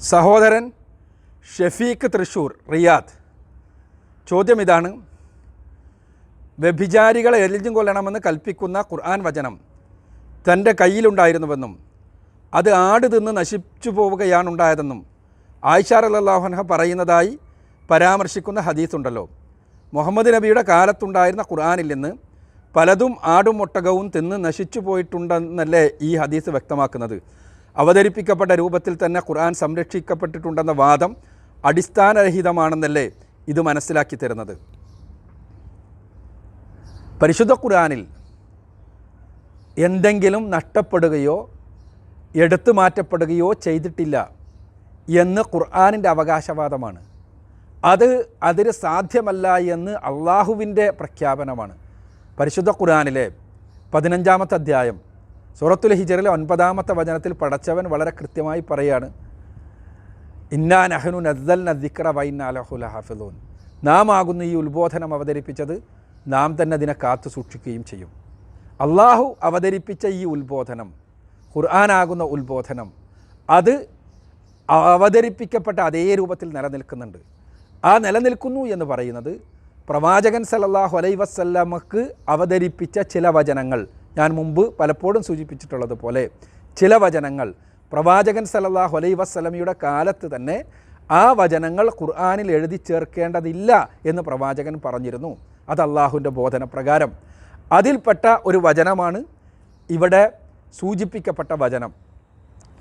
സഹോദരൻ ഷഫീഖ് തൃശൂർ റിയാദ്. ചോദ്യം ഇതാണ്. വ്യഭിചാരികളെ എരിഞ്ഞും കൊല്ലണമെന്ന് കൽപ്പിക്കുന്ന ഖുർആൻ വചനം തന്റെ കയ്യിലുണ്ടായിരുന്നുവെന്നും അത് ആട് തിന്ന് നശിച്ചു പോവുകയാണുണ്ടായതെന്നും ആയിഷാർ റല്ലാഹുൻഹ പറയുന്നതായി പരാമർശിക്കുന്ന ഹദീസുണ്ടല്ലോ. മുഹമ്മദ് നബിയുടെ കാലത്തുണ്ടായിരുന്ന ഖുർആനിൽ നിന്ന് പലതും ആടും ഒട്ടകവും തിന്ന് നശിച്ചു പോയിട്ടുണ്ടെന്നല്ലേ ഈ ഹദീസ് വ്യക്തമാക്കുന്നത്. അവതരിപ്പിക്കപ്പെട്ട രൂപത്തിൽ തന്നെ ഖുർആൻ സംരക്ഷിക്കപ്പെട്ടിട്ടുണ്ടെന്ന വാദം അടിസ്ഥാനരഹിതമാണെന്നല്ലേ ഇത് മനസ്സിലാക്കി തരുന്നത്. പരിശുദ്ധ ഖുർആനിൽ എന്തെങ്കിലും നഷ്ടപ്പെടുകയോ എടുത്തു മാറ്റപ്പെടുകയോ ചെയ്തിട്ടില്ല എന്ന് ഖുർആാനിന്റെ അവകാശവാദമാണ്. അത് അതിന് സാധ്യമല്ല എന്ന് അള്ളാഹുവിന്റെ പ്രഖ്യാപനമാണ്. പരിശുദ്ധ ഖുർആാനിലെ പതിനഞ്ചാമത്തെ അധ്യായം സൂറത്തുൽ ഹിജറിലെ ഒൻപതാമത്തെ വചനത്തിൽ പടച്ചവൻ വളരെ കൃത്യമായി പറയാണ് ഇന്നാ നഹനു നദ്ദൽ നദിക്ര വൈനാലഹുല ഹാഫിദൂൻ നാം ആകുന്ന ഈ ഉത്ബോധനം അവതരിപ്പിച്ചത് നാം തന്നെ അതിനെ കാത്തു സൂക്ഷിക്കുകയും ചെയ്യും. അള്ളാഹു അവതരിപ്പിച്ച ഈ ഉത്ബോധനം ഖുർആാനാകുന്ന ഉത്ബോധനം അത് അവതരിപ്പിക്കപ്പെട്ട അതേ രൂപത്തിൽ നിലനിൽക്കുന്നുണ്ട്. ആ നിലനിൽക്കുന്നു എന്ന് പറയുന്നത് പ്രവാചകൻ സലല്ലാഹു അലൈ വസ്ല്ലമക്ക് അവതരിപ്പിച്ച ചില വചനങ്ങൾ ഞാൻ മുമ്പ് പലപ്പോഴും സൂചിപ്പിച്ചിട്ടുള്ളത് പോലെ ചില വചനങ്ങൾ പ്രവാചകൻ സല്ലല്ലാഹു അലൈ വസ്സലമിയുടെ കാലത്ത് തന്നെ ആ വചനങ്ങൾ ഖുർആാനിൽ എഴുതി ചേർക്കേണ്ടതില്ല എന്ന് പ്രവാചകൻ പറഞ്ഞിരുന്നു. അത് അള്ളാഹുവിന്റെ ബോധനപ്രകാരം. അതിൽപ്പെട്ട ഒരു വചനമാണ് ഇവിടെ സൂചിപ്പിക്കപ്പെട്ട വചനം.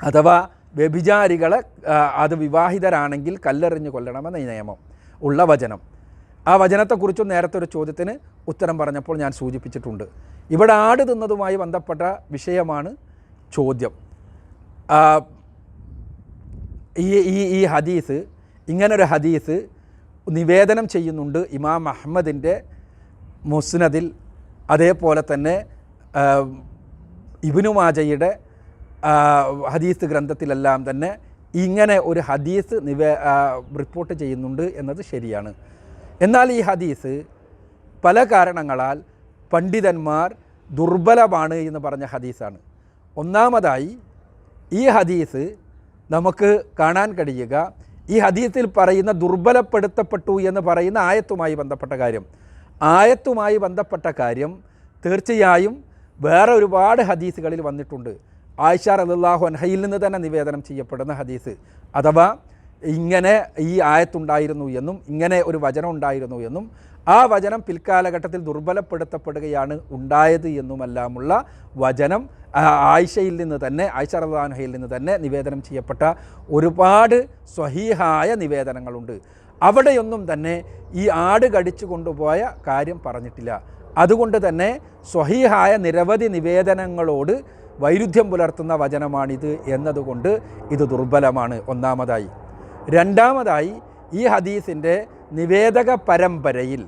അഥവാ വ്യഭിചാരികളെ അത് വിവാഹിതരാണെങ്കിൽ കല്ലെറിഞ്ഞ് കൊല്ലണമെന്ന നിയമം ഉള്ള വചനം. ആ വചനത്തെക്കുറിച്ചും നേരത്തെ ഒരു ചോദ്യത്തിന് ഉത്തരം പറഞ്ഞപ്പോൾ ഞാൻ സൂചിപ്പിച്ചിട്ടുണ്ട്. ഇവിടെ ആട് തിന്നതുമായി ബന്ധപ്പെട്ട വിഷയമാണ് ചോദ്യം. ഈ ഈ ഈ ഹദീസ് ഇങ്ങനൊരു ഹദീസ് നിവേദനം ചെയ്യുന്നുണ്ട് ഇമാം അഹമ്മദിന്റെ മുസ്നദിൽ. അതേപോലെ തന്നെ ഇബിനു മാജയുടെ ഹദീസ് ഗ്രന്ഥത്തിലെല്ലാം തന്നെ ഇങ്ങനെ ഒരു ഹദീസ് നിവേ റിപ്പോർട്ട് ചെയ്യുന്നുണ്ട് എന്നത് ശരിയാണ്. എന്നാൽ ഈ ഹദീസ് പല കാരണങ്ങളാൽ പണ്ഡിതന്മാർ ദുർബലമാണ് എന്ന് പറഞ്ഞ ഹദീസാണ്. ഒന്നാമതായി ഈ ഹദീസ് നമുക്ക് കാണാൻ കഴിയുക ഈ ഹദീസിൽ പറയുന്ന ദുർബലപ്പെടുത്തപ്പെട്ടു എന്ന് പറയുന്ന ആയത്തുമായി ബന്ധപ്പെട്ട കാര്യം. ആയത്തുമായി ബന്ധപ്പെട്ട കാര്യം തീർച്ചയായും വേറെ ഒരുപാട് ഹദീസുകളിൽ വന്നിട്ടുണ്ട്. ആയിഷ റളിയല്ലാഹു അൻഹയിൽ നിന്ന് തന്നെ നിവേദനം ചെയ്യപ്പെടുന്ന ഹദീസ്. അഥവാ ഇങ്ങനെ ഈ ആയത്തുണ്ടായിരുന്നു എന്നും ഇങ്ങനെ ഒരു വചനം ഉണ്ടായിരുന്നു എന്നും ആ വചനം പിൽക്കാലഘട്ടത്തിൽ ദുർബലപ്പെടുത്തപ്പെടുകയാണ് ഉണ്ടായത് എന്നുമെല്ലാമുള്ള വചനം ആയിഷയിൽ നിന്ന് തന്നെ ആയിഷ റഹ്ലാൻഹയിൽ നിന്ന് തന്നെ നിവേദനം ചെയ്യപ്പെട്ട ഒരുപാട് സ്വഹീഹായ നിവേദനങ്ങളുണ്ട്. അവിടെയൊന്നും തന്നെ ഈ ആട് കടിച്ചു കൊണ്ടുപോയ കാര്യം പറഞ്ഞിട്ടില്ല. അതുകൊണ്ട് തന്നെ സ്വഹീഹായ നിരവധി നിവേദനങ്ങളോട് വൈരുദ്ധ്യം പുലർത്തുന്ന വചനമാണിത് എന്നതുകൊണ്ട് ഇത് ദുർബലമാണ്. ഒന്നാമതായി. രണ്ടാമതായി ഈ ഹദീസിന്റെ നിവേദക പരമ്പരയിൽ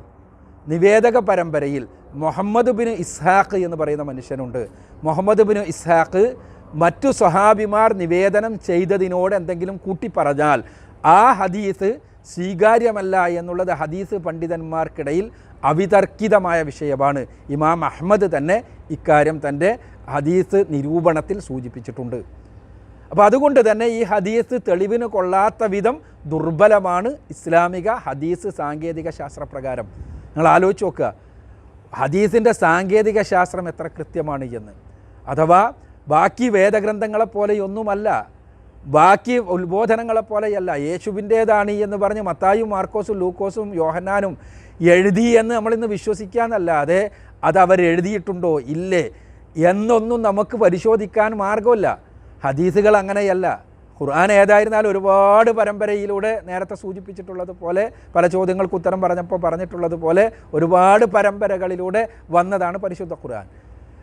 നിവേദക പരമ്പരയിൽ മുഹമ്മദ് ബിൻ ഇസ്ഹാഖ് എന്ന് പറയുന്ന മനുഷ്യനുണ്ട്. മുഹമ്മദ് ബിൻ ഇസ്ഹാഖ് മറ്റു സ്വഹാബിമാർ നിവേദനം ചെയ്തതിനോട് എന്തെങ്കിലും കൂട്ടി പറഞ്ഞാൽ ആ ഹദീസ് സ്വീകാര്യമല്ല എന്നുള്ളത് ഹദീസ് പണ്ഡിതന്മാർക്കിടയിൽ അവിതർക്കിതമായ വിഷയമാണ്. ഇമാം അഹമ്മദ് തന്നെ ഇക്കാര്യം തന്റെ ഹദീസ് നിരൂപണത്തിൽ സൂചിപ്പിച്ചിട്ടുണ്ട്. അപ്പോൾ അതുകൊണ്ട് തന്നെ ഈ ഹദീസ് തെളിവിന് കൊള്ളാത്ത വിധം ദുർബലമാണ് ഇസ്ലാമിക ഹദീസ് സാങ്കേതിക ശാസ്ത്രപ്രകാരം. നിങ്ങൾ ആലോചിച്ച് നോക്കുക. ഹദീസിന്റെ സാങ്കേതിക ശാസ്ത്രം എത്ര കൃത്യമാണ് എന്ന്. അഥവാ ബാക്കി വേദഗ്രന്ഥങ്ങളെപ്പോലെയൊന്നുമല്ല ബാക്കി ഉത്ബോധനങ്ങളെപ്പോലെയല്ല യേശുവിന്റേതാണ് എന്ന് പറഞ്ഞ് മത്തായും മാർക്കോസും ലൂക്കോസും യോഹന്നാനും എഴുതി എന്ന് നമ്മളിന്ന് വിശ്വസിക്കാന്നല്ലാതെ അത് അവർ എഴുതിയിട്ടുണ്ടോ? ഇല്ലേ? എന്നൊന്നും നമുക്ക് പരിശോധിക്കാൻ മാർഗമില്ല ഹദീസുകൾ അങ്ങനെയല്ല. ഖുർആൻ ഏതായിരുന്നാലും ഒരുപാട് പരമ്പരയിലൂടെ നേരത്തെ സൂചിപ്പിച്ചിട്ടുള്ളത് പോലെ പല ചോദ്യങ്ങൾക്ക് ഉത്തരം പറഞ്ഞപ്പോൾ പറഞ്ഞിട്ടുള്ളത് പോലെ ഒരുപാട് പരമ്പരകളിലൂടെ വന്നതാണ് പരിശുദ്ധ ഖുർആൻ.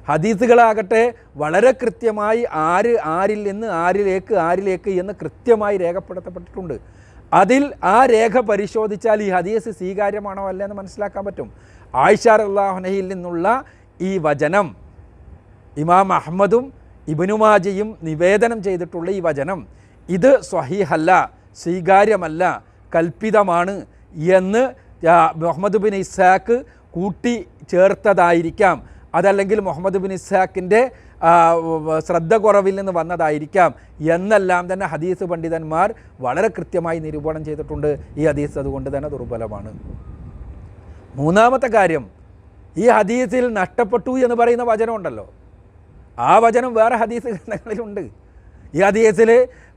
ഹദീസുകളാകട്ടെ വളരെ കൃത്യമായി ആര് ആരിൽ നിന്ന് ആരിലേക്ക് ആരിലേക്ക് എന്ന് കൃത്യമായി രേഖപ്പെടുത്തപ്പെട്ടിട്ടുണ്ട്. അതിൽ ആ രേഖ പരിശോധിച്ചാൽ ഈ ഹദീസ് സ്വീകാര്യമാണോ അല്ല എന്ന് മനസ്സിലാക്കാൻ പറ്റും. ആയിഷാർ അള്ളാഹുനഹിയിൽ നിന്നുള്ള ഈ വചനം ഇമാം അഹമ്മദും ഇബിനുമാജയും നിവേദനം ചെയ്തിട്ടുള്ള ഈ വചനം ഇത് സ്വഹീഹല്ല സ്വീകാര്യമല്ല കൽപ്പിതമാണ് എന്ന് മുഹമ്മദ് ബിൻ ഇസാഖ് കൂട്ടി ചേർത്തതായിരിക്കാം. അതല്ലെങ്കിൽ മുഹമ്മദ് ബിൻ ഇസാഖിന്റെ ശ്രദ്ധ കുറവിൽ നിന്ന് വന്നതായിരിക്കാം എന്നെല്ലാം തന്നെ ഹദീസ് പണ്ഡിതന്മാർ വളരെ കൃത്യമായി നിരൂപണം ചെയ്തിട്ടുണ്ട്. ഈ ഹദീസ് അതുകൊണ്ട് തന്നെ ദുർബലമാണ്. മൂന്നാമത്തെ കാര്യം ഈ ഹദീസിൽ നഷ്ടപ്പെട്ടു എന്ന് പറയുന്ന വചനമുണ്ടല്ലോ. ആ വചനം വേറെ ഹദീസ് ഗ്രന്ഥങ്ങളിലുണ്ട്. ഈ ഹദീസിൽ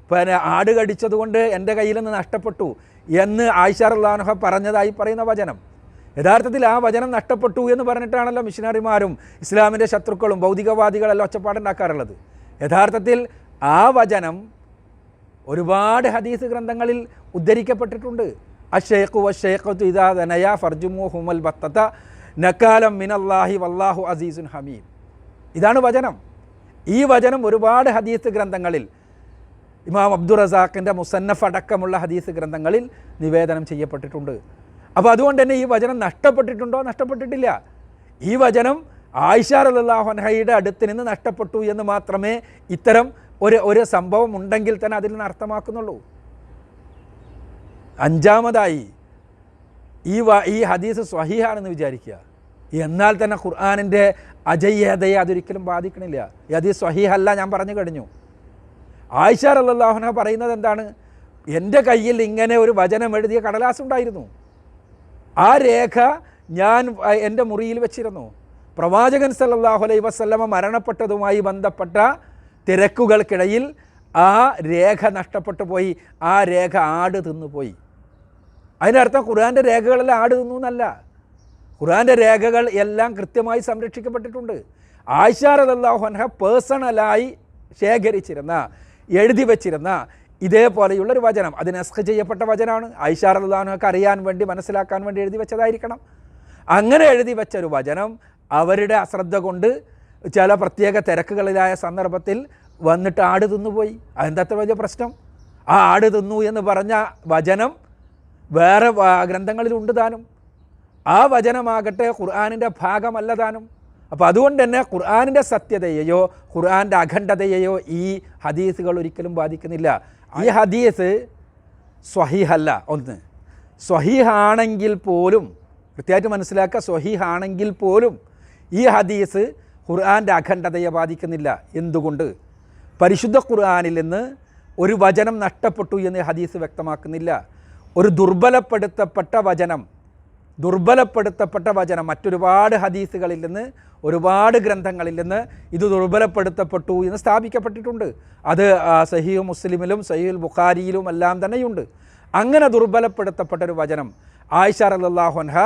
പിന്നെ ആട് കടിച്ചതുകൊണ്ട് എന്റെ കയ്യിൽ നിന്ന് നഷ്ടപ്പെട്ടു എന്ന് അള്ളാഹുഹ പറഞ്ഞതായി പറയുന്ന വചനം. യഥാർത്ഥത്തിൽ ആ വചനം നഷ്ടപ്പെട്ടു എന്ന് പറഞ്ഞിട്ടാണല്ലോ മിഷനറിമാരും ഇസ്ലാമിന്റെ ശത്രുക്കളും ഭൗതികവാദികളെല്ലാം ഒച്ചപ്പാടുണ്ടാക്കാറുള്ളത് യഥാർത്ഥത്തിൽ ആ വചനം ഒരുപാട് ഹദീസ് ഗ്രന്ഥങ്ങളിൽ ഉദ്ധരിക്കപ്പെട്ടിട്ടുണ്ട്. അഷേഖു വഷേഖത്തു ഇതാ നയ ഫർജുമു ഹുമൽ ബത്തത്ത നക്കാലം മിനല്ലാഹി വല്ലാഹു അസീസുൻ ഹമീം ഇതാണ് വചനം. ഈ വചനം ഒരുപാട് ഹദീസ് ഗ്രന്ഥങ്ങളിൽ ഇമാം അബ്ദുൾ റസാഖിന്റെ മുസന്നഫ് അടക്കമുള്ള ഹദീസ് ഗ്രന്ഥങ്ങളിൽ നിവേദനം ചെയ്യപ്പെട്ടിട്ടുണ്ട്. അപ്പോൾ അതുകൊണ്ട് തന്നെ ഈ വചനം നഷ്ടപ്പെട്ടിട്ടുണ്ടോ? നഷ്ടപ്പെട്ടിട്ടില്ല. ഈ വചനം ആയിഷാർ അള്ളാഹുൻഹയുടെ അടുത്ത് നിന്ന് നഷ്ടപ്പെട്ടു എന്ന് മാത്രമേ ഇത്തരം ഒരു ഒരു സംഭവം ഉണ്ടെങ്കിൽ തന്നെ അതിൽ നിന്ന് അർത്ഥമാക്കുന്നുള്ളൂ. അഞ്ചാമതായി ഈ വ ഈ ഹദീസ് സ്വഹീഹാണെന്ന് വിചാരിക്കുക. എന്നാൽ തന്നെ ഖുർആാനിന്റെ അജയ്യതയെ അതൊരിക്കലും ബാധിക്കണില്ല. ഈ ഹദീസ് സ്വഹീഹല്ല ഞാൻ പറഞ്ഞു കഴിഞ്ഞു. ആയിഷാർ അള്ളാഹുന പറയുന്നത് എന്താണ്? എന്റെ കയ്യിൽ ഇങ്ങനെ ഒരു വചനം എഴുതിയ കടലാസ് ഉണ്ടായിരുന്നു. ആ രേഖ ഞാൻ എന്റെ മുറിയിൽ വെച്ചിരുന്നു. പ്രവാചകൻ സല്ലല്ലാഹു അലൈ വസല്ലമ മരണപ്പെട്ടതുമായി ബന്ധപ്പെട്ട തിരക്കുകൾക്കിടയിൽ ആ രേഖ നഷ്ടപ്പെട്ടു പോയി. ആ രേഖ ആട് തിന്നുപോയി അതിനർത്ഥം ഖുർആന്റെ രേഖകളെല്ലാം ആട് തിന്നു എന്നല്ല. ഖുർആന്റെ രേഖകൾ എല്ലാം കൃത്യമായി സംരക്ഷിക്കപ്പെട്ടിട്ടുണ്ട്. ആയിഷാർ അൻഹ പേഴ്സണലായി ശേഖരിച്ചിരുന്ന എഴുതി വച്ചിരുന്ന ഇതേപോലെയുള്ള ഒരു വചനം. അത് അസ്ഖ ചെയ്യപ്പെട്ട വചനമാണ്. ഐഷാർ അള്ളാഹുനൊക്കെ അറിയാൻ വേണ്ടി മനസ്സിലാക്കാൻ വേണ്ടി എഴുതി വെച്ചതായിരിക്കണം. അങ്ങനെ എഴുതി വെച്ച ഒരു വചനം അവരുടെ അശ്രദ്ധ കൊണ്ട് ചില പ്രത്യേക തിരക്കുകളിലായ സന്ദർഭത്തിൽ വന്നിട്ട് ആട് തിന്നുപോയി അതെന്താ വലിയ പ്രശ്നം? ആ ആട് തിന്നു എന്ന് പറഞ്ഞ വചനം വേറെ ഗ്രന്ഥങ്ങളിലുണ്ട് താനും. ആ വചനമാകട്ടെ ഖുർആാനിന്റെ ഭാഗമല്ല താനും. അപ്പോൾ അതുകൊണ്ട് തന്നെ ഖുർആാനിന്റെ സത്യതയെയോ ഖുർആാന്റെ അഖണ്ഡതയെയോ ഈ ഹദീസുകൾ ഒരിക്കലും ബാധിക്കുന്നില്ല. ഈ ഹദീസ് സ്വഹീഹല്ല. ഒന്ന് സ്വഹീഹാണെങ്കിൽ പോലും കൃത്യമായിട്ട് മനസ്സിലാക്കുക സ്വഹീഹാണെങ്കിൽ പോലും ഈ ഹദീസ് ഖുർആാന്റെ അഖണ്ഡതയെ ബാധിക്കുന്നില്ല. എന്തുകൊണ്ട്? പരിശുദ്ധ ഖുർആാനിൽ നിന്ന് ഒരു വചനം നഷ്ടപ്പെട്ടു എന്ന് ഹദീസ് വ്യക്തമാക്കുന്നില്ല. ഒരു ദുർബലപ്പെടുത്തപ്പെട്ട വചനം ദുർബലപ്പെടുത്തപ്പെട്ട വചനം മറ്റൊരുപാട് ഹദീസുകളിൽ നിന്ന് ഒരുപാട് ഗ്രന്ഥങ്ങളിൽ നിന്ന് ഇത് ദുർബലപ്പെടുത്തപ്പെട്ടു എന്ന് സ്ഥാപിക്കപ്പെട്ടിട്ടുണ്ട്. അത് സഹീഹ് മുസ്ലിമിലും സഹീൽ ബുഖാരിയിലും എല്ലാം തന്നെയുണ്ട്. അങ്ങനെ ദുർബലപ്പെടുത്തപ്പെട്ട ഒരു വചനം ആയിഷ റല്ലാഹുൻഹ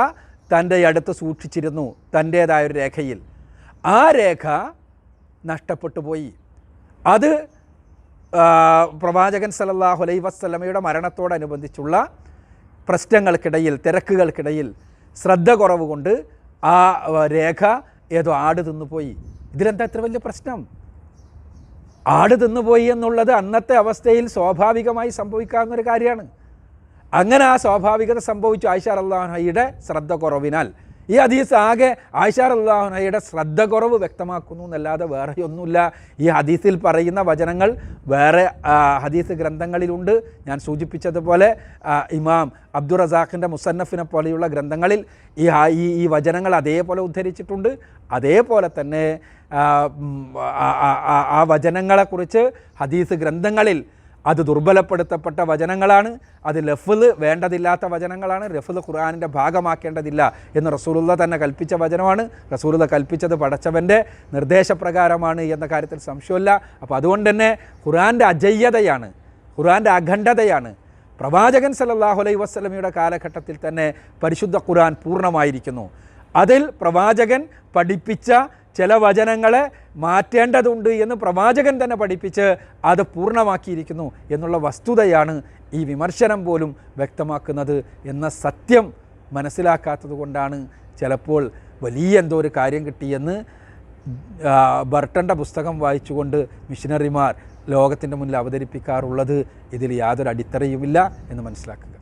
തന്റെ അടുത്ത് സൂക്ഷിച്ചിരുന്നു തന്റേതായ ഒരു രേഖയിൽ. ആ രേഖ നഷ്ടപ്പെട്ടു പോയി. അത് പ്രവാചകൻ സലല്ലാഹു അലൈ വസ്ലമയുടെ മരണത്തോടനുബന്ധിച്ചുള്ള പ്രശ്നങ്ങൾക്കിടയിൽ തിരക്കുകൾക്കിടയിൽ ശ്രദ്ധ കുറവ് കൊണ്ട് ആ, രേഖ ഏതോ ആട് തിന്നുപോയി. ഇതിലെന്താ ഇത്ര വലിയ പ്രശ്നം? ആട് തിന്നുപോയി എന്നുള്ളത് അന്നത്തെ അവസ്ഥയിൽ സ്വാഭാവികമായി സംഭവിക്കാവുന്ന ഒരു കാര്യമാണ്. അങ്ങനെ ആ സ്വാഭാവികത സംഭവിച്ചു. ആയിഷാർ അള്ളാഹയുടെ ശ്രദ്ധ കുറവിനാൽ ഈ ഹദീസ് ആകെ ആയിഷാർ അള്ളാഹുനയുടെ ശ്രദ്ധ കുറവ് വ്യക്തമാക്കുന്നു എന്നല്ലാതെ വേറെ ഒന്നുമില്ല. ഈ ഹദീസിൽ പറയുന്ന വചനങ്ങൾ വേറെ ഹദീസ് ഗ്രന്ഥങ്ങളിലുണ്ട്. ഞാൻ സൂചിപ്പിച്ചതുപോലെ ഇമാം അബ്ദുൾ റസാഖിന്റെ മുസന്നഫിനെ പോലെയുള്ള ഗ്രന്ഥങ്ങളിൽ ഈ ഈ വചനങ്ങൾ അതേപോലെ ഉദ്ധരിച്ചിട്ടുണ്ട്. അതേപോലെ തന്നെ ആ വചനങ്ങളെക്കുറിച്ച് ഹദീസ് ഗ്രന്ഥങ്ങളിൽ അത് ദുർബലപ്പെടുത്തപ്പെട്ട വചനങ്ങളാണ്. അത് ലഫ്ല് വേണ്ടതില്ലാത്ത വചനങ്ങളാണ്. ലഫ്ല് ഖുർആാനിന്റെ ഭാഗമാക്കേണ്ടതില്ല എന്ന് റസൂലുള്ള തന്നെ കൽപ്പിച്ച വചനമാണ്. റസൂലുള്ള കൽപ്പിച്ചത് പടച്ചവന്റെ നിർദ്ദേശപ്രകാരമാണ് എന്ന കാര്യത്തിൽ സംശയമില്ല അപ്പോൾ അതുകൊണ്ട് തന്നെ ഖുർആന്റെ അജയ്യതയാണ് ഖുർആന്റെ അഖണ്ഡതയാണ് പ്രവാചകൻ സല്ലല്ലാഹു അലൈഹി വസ്ലമിയുടെ കാലഘട്ടത്തിൽ തന്നെ പരിശുദ്ധ ഖുർആൻ പൂർണമായിരിക്കുന്നു. അതിൽ പ്രവാചകൻ പഠിപ്പിച്ച ചില വചനങ്ങളെ മാറ്റേണ്ടതുണ്ട് എന്ന് പ്രവാചകൻ തന്നെ പഠിപ്പിച്ച് അത് പൂർണമാക്കിയിരിക്കുന്നു എന്നുള്ള വസ്തുതയാണ് ഈ വിമർശനം പോലും വ്യക്തമാക്കുന്നത് എന്ന സത്യം മനസ്സിലാക്കാത്തത് കൊണ്ടാണ് ചിലപ്പോൾ വലിയ എന്തോ ഒരു കാര്യം കിട്ടിയെന്ന് ബർട്ടന്റെ പുസ്തകം വായിച്ചുകൊണ്ട് മിഷനറിമാർ ലോകത്തിന്റെ മുന്നിൽ അവതരിപ്പിക്കാറുള്ളത് ഇതിൽ യാതൊരു അടിത്തറയുമില്ല എന്ന് മനസ്സിലാക്കുക.